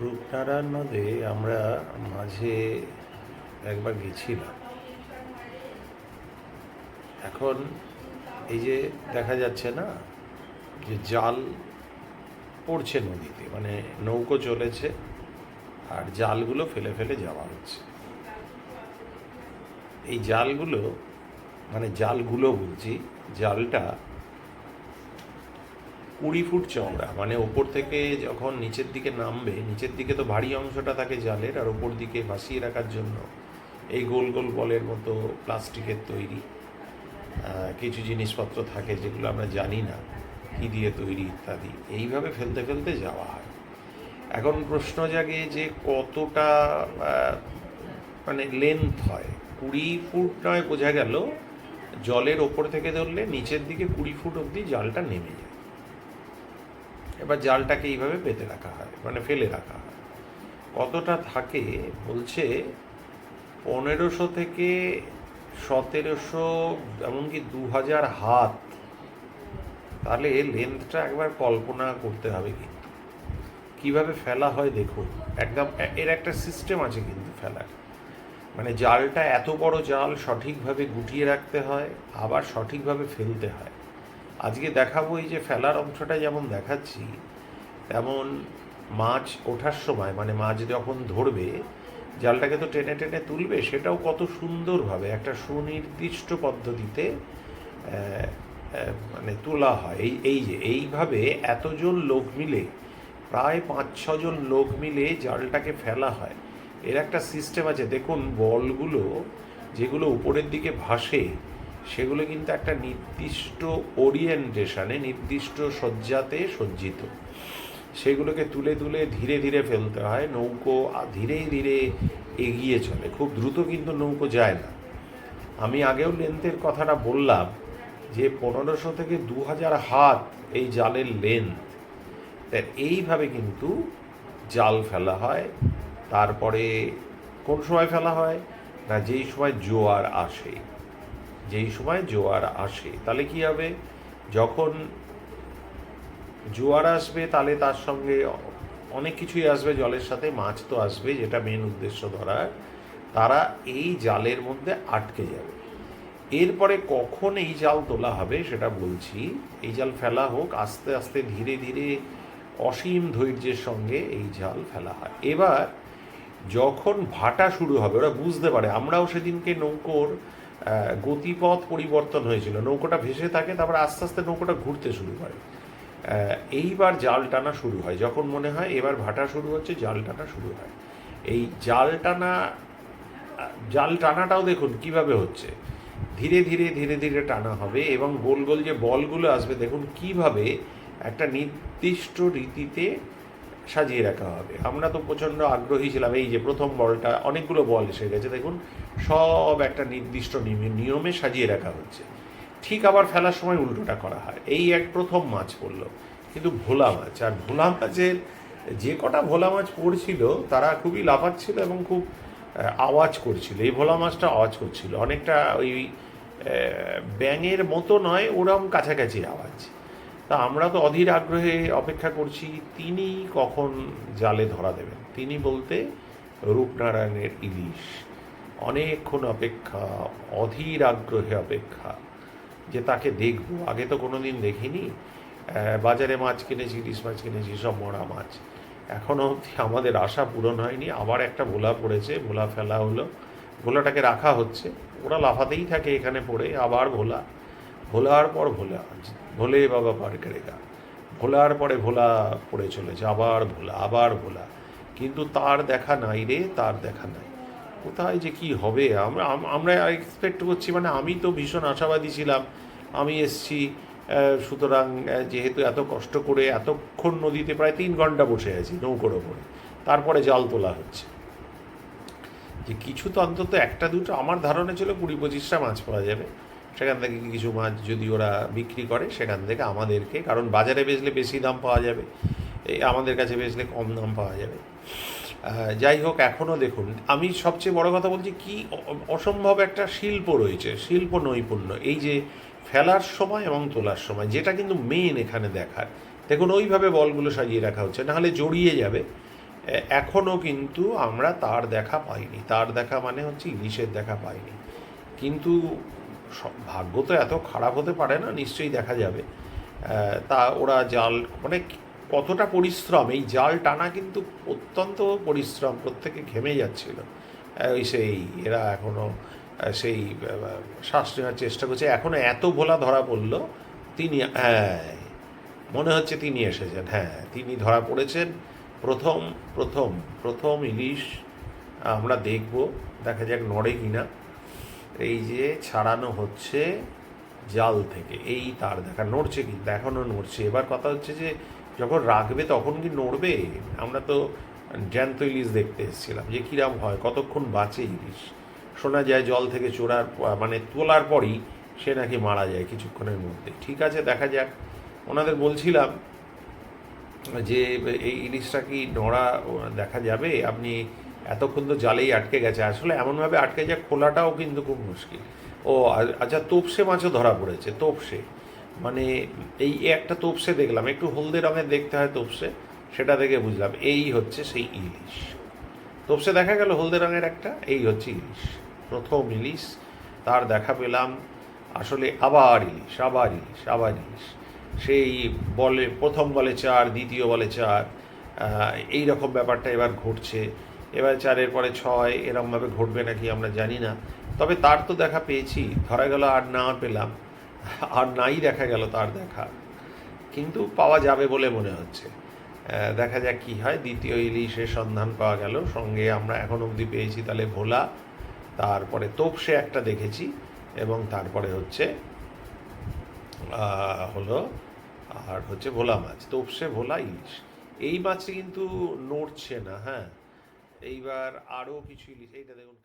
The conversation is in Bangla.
রূপনারায়ণ নদে আমরা মাঝে একবার গেছিলাম। এখন এই যে দেখা যাচ্ছে না, যে জাল পড়ছে নদীতে মানে নৌকো চলেছে আর জালগুলো ফেলে ফেলে যাওয়া হচ্ছে। এই জালগুলো মানে জালগুলো বলছি, জালটা কুড়ি ফুট চওড়া মানে ওপর থেকে যখন নিচের দিকে নামবে, নিচের দিকে তো ভারী অংশটা থাকে জালের, আর ওপর দিকে ভাসিয়ে রাখার জন্য এই গোল গোল বলের মতো প্লাস্টিকের তৈরি কিছু জিনিসপত্র থাকে যেগুলো আমরা জানি না কী দিয়ে তৈরি ইত্যাদি। এইভাবে ফেলতে ফেলতে যাওয়া হয়। এখন প্রশ্ন জাগে যে কতটা মানে লেন্থ হয়? কুড়ি ফুট নয়, বোঝা গেল। জলের ওপর থেকে ধরলে নিচের দিকে কুড়ি ফুট অবধি জালটা নেমে যায়। এবার জালটাকে এইভাবে পেতে রাখা হয় মানে ফেলে রাখা হয়। কতটা থাকে বলছে পনেরোশো থেকে সতেরোশো, এমনকি দু হাজার হাত। তাহলে লেন্থটা একবার কল্পনা করতে হবে কিন্তু। কীভাবে ফেলা হয় দেখুন, একদম এর একটা সিস্টেম আছে কিন্তু ফেলার। মানে জালটা এত বড় জাল সঠিকভাবে গুটিয়ে রাখতে হয়, আবার সঠিকভাবে ফেলতে হয়। আজকে দেখাবো এই যে ফেলার অংশটা যেমন দেখাচ্ছি, তেমন মাছ ওঠার সময় মানে মাছ যখন ধরবে, জালটাকে তো টেনে টেনে তুলবে, সেটাও কত সুন্দরভাবে একটা সুনির্দিষ্ট পদ্ধতিতে মানে তোলা হয়। এই এই যে, এইভাবে এতজন লোক মিলে, প্রায় পাঁচ ছজন লোক মিলে জালটাকে ফেলা হয়। এর একটা সিস্টেম আছে। দেখুন, বলগুলো যেগুলো উপরের দিকে ভাসে সেগুলো কিন্তু একটা নির্দিষ্ট ওরিয়েন্টেশনে নির্দিষ্ট সজ্জাতে সজ্জিত। সেগুলোকে তুলে তুলে ধীরে ধীরে ফেলতে হয়, নৌকো ধীরে ধীরে এগিয়ে চলে। খুব দ্রুত কিন্তু নৌকো যায় না। আমি আগেও লেন্থের কথাটা বললাম যে পনেরোশো থেকে দু হাজার হাত এই জালের লেন্থ তা এইভাবে কিন্তু জাল ফেলা হয়, তারপরে কোন সময় ফেলা হয়? না যেই সময় জোয়ার আসে। যেই সময় জোয়ার আসে, তাহলে কি হবে? যখন জোয়ার আসবে, তাহলে তার সঙ্গে অনেক কিছুই আসবে, জলের সাথে মাছ তো আসবে, যেটা মেন উদ্দেশ্য ধরার। তারা এই জালের মধ্যে আটকে যাবে। এরপরে কখন এই জাল তোলা হবে সেটা বলছি। এই জাল ফেলা হোক, আস্তে আস্তে ধীরে ধীরে অসীম ধৈর্যের সঙ্গে এই জাল ফেলা হয়। এবার যখন ভাটা শুরু হবে, ওরা বুঝতে পারে, আমরাও সেদিনকে নৌকোর গতিপথ পরিবর্তন হয়েছিল। নৌকোটা ভেসে থাকে, তারপর আস্তে আস্তে নৌকোটা ঘুরতে শুরু করে। এইবার জাল টানা শুরু হয়। যখন মনে হয় এবার ভাটা শুরু হচ্ছে, জাল টানা শুরু হয়। এই জাল টানা, জাল টানাটাও দেখুন কীভাবে হচ্ছে। ধীরে ধীরে ধীরে ধীরে টানা হবে এবং গোল গোল যে বলগুলো আসবে, দেখুন কীভাবে একটা নির্দিষ্ট রীতিতে সাজিয়ে রাখা হবে। আমরা তো প্রচণ্ড আগ্রহী ছিলাম। এই যে প্রথম বলটা, অনেকগুলো বল এসে গেছে, দেখুন। সব একটা নির্দিষ্ট নিয়মে- সাজিয়ে রাখা হচ্ছে। ঠিক আবার ফেলার সময় উল্টোটা করা হয়। এই এক প্রথম মাছ পড়ল। কিন্তু ভোলা মাছ, আর ভোলা মাছের যে কটা ভোলা মাছ পড়ছিল, তারা খুবই লাফাচ্ছিল এবং খুব আওয়াজ করছিল। এই ভোলা মাছটা আওয়াজ করছিল। অনেকটা ওই ব্যাঙের মতো নয়, ওরম কাছাকাছি আওয়াজ। তা আমরা তো অধীর আগ্রহে অপেক্ষা করছি, তিনি কখন জালে ধরা দেবেন? তিনি বলতে, রূপনারায়ণের ইলিশ। অনেকক্ষণ অপেক্ষা, অধীর আগ্রহে অপেক্ষা, যে তাকে দেখব। আগে তো কোনো দিন দেখিনি বাজারে মাছ কিনেছি, ইলিশ মাছ কিনেছি, সব মরা মাছ। এখনও অবধি আমাদের আশা পূরণ হয়নি। আবার একটা ভোলা পড়েছে, ভোলা ফেলা হলো। ভোলাটাকে রাখা হচ্ছে। ওরা লাফাতেই থাকে এখানে পড়ে, আবার ভোলা। ভোলার পর ভোলা, ভোলে বাবা পার করেগা। ভোলার পরে ভোলা পড়ে চলেছে আবার ভোলা আবার ভোলা। কিন্তু তার দেখা নাই রে, তার দেখা নাই। কোথায় যে কি হবে? আমরা আম- আমরা এক্সপেক্ট করছি মানে আমি তো ভীষণ আশাবাদী ছিলাম। আমি এসছি সুতরাং যেহেতু এত কষ্ট করে এতক্ষণ নদীতে প্রায় তিন ঘণ্টা বসে আছি নৌকোর ওপরে। তারপরে জাল তোলা হচ্ছে। যে কিছু তো অন্তত একটা দুটো, আমার ধারণা ছিল কুড়ি পঁচিশটা মাছ পাওয়া যাবে। সেখান থেকে কিছু মাছ যদি ওরা বিক্রি করে, সেখান থেকে আমাদেরকে, কারণ বাজারে বেচলে বেশি দাম পাওয়া যাবে। এই আমাদের কাছে বেচলে কম দাম পাওয়া যাবে। যাই হোক এখনও দেখুন, আমি সবচেয়ে বড় কথা বলছি, কি অসম্ভব একটা শিল্প রয়েছে, শিল্প নৈপুণ্য। এই যে ফেলার সময় এবং তোলার সময়, যেটা কিন্তু মেন এখানে দেখার। দেখুন, ওইভাবে বলগুলো সাজিয়ে রাখা হচ্ছে, নাহলে জড়িয়ে যাবে। এখনও কিন্তু আমরা তার দেখা পাইনি। তার দেখা মানে হচ্ছে ইলিশের দেখা পাইনি। কিন্তু ভাগ্য তো এত খারাপ হতে পারে না, নিশ্চয়ই দেখা যাবে। তা ওরা জাল মানে কতটা পরিশ্রম, এই জাল টানা কিন্তু অত্যন্ত পরিশ্রম, প্রত্যেকে ঘেমে যাচ্ছিল। ওই সেই, এরা এখনও সেই শ্বাস নেওয়ার চেষ্টা করছে। এখনও এত ভোলা ধরা পড়ল, তিনি হ্যাঁ মনে হচ্ছে তিনি এসেছেন। হ্যাঁ তিনি ধরা পড়েছেন। প্রথম প্রথম প্রথম ইলিশ আমরা দেখব, দেখা যাক নড়ে কিনা। এই যে ছাড়ানো হচ্ছে জাল থেকে, এই তার দেখা, নড়ছে কিন্তু এখনও নড়ছে। এবার কথা হচ্ছে যে, যখন রাখবে তখন কি নড়বে? আমরা তো জ্যান্ত ইলিশ দেখতে এসেছিলাম যে কিরাম হয়, কতক্ষণ বাঁচে ইলিশ? শোনা যায় জল থেকে চোরার মানে তোলার পরই সে নাকি মারা যায় কিছুক্ষণের মধ্যে। ঠিক আছে, দেখা যাক। ওনাদের বলছিলাম যে, এই ইলিশটা কি নড়া দেখা যাবে? আপনি এতক্ষণ তো জালেই আটকে গেছে। আসলে এমনভাবে আটকে যায়, খোলাটাও কিন্তু খুব মুশকিল। ও আচ্ছা তোপসে মাছও ধরা পড়েছে, তোপসে। মানে এই একটা তোপসে দেখলাম, একটু হলদে রঙের দেখতে হয় তোপসে, সেটা থেকে বুঝলাম, এই হচ্ছে সেই ইলিশ। তোপসে দেখা গেল হলদে রঙের একটা, এই হচ্ছে ইলিশ, প্রথম ইলিশ, তার দেখা পেলাম আসলে আবার ইলিশ আবার ইলিশ আবার ইলিশ। সেই বলে, প্রথম বলে চার, দ্বিতীয় বলে চার এই রকম ব্যাপারটা এবার ঘটছে। এবার চারের পরে ছয় এরকমভাবে ঘটবে নাকি আমরা জানি না। তবে তার তো দেখা পেয়েছি, ধরা গেল আর না পেলাম। আর নাই দেখা গেল তার দেখা। কিন্তু পাওয়া যাবে বলে মনে হচ্ছে। দেখা যাক কি হয়। দ্বিতীয় ইলিশের সন্ধান পাওয়া গেল। সঙ্গে আমরা এখন অবধি পেয়েছি তাহলে ভোলা, তারপরে তোপসে একটা দেখেছি, এবং তারপরে হচ্ছে হলো আর হচ্ছে ভোলা মাছ, তোপসে ভোলা ইলিশ। এই মাছটি কিন্তু নড়ছে না হ্যাঁ। এইবার আরও কিছু ইলিশ এইটা দেখুন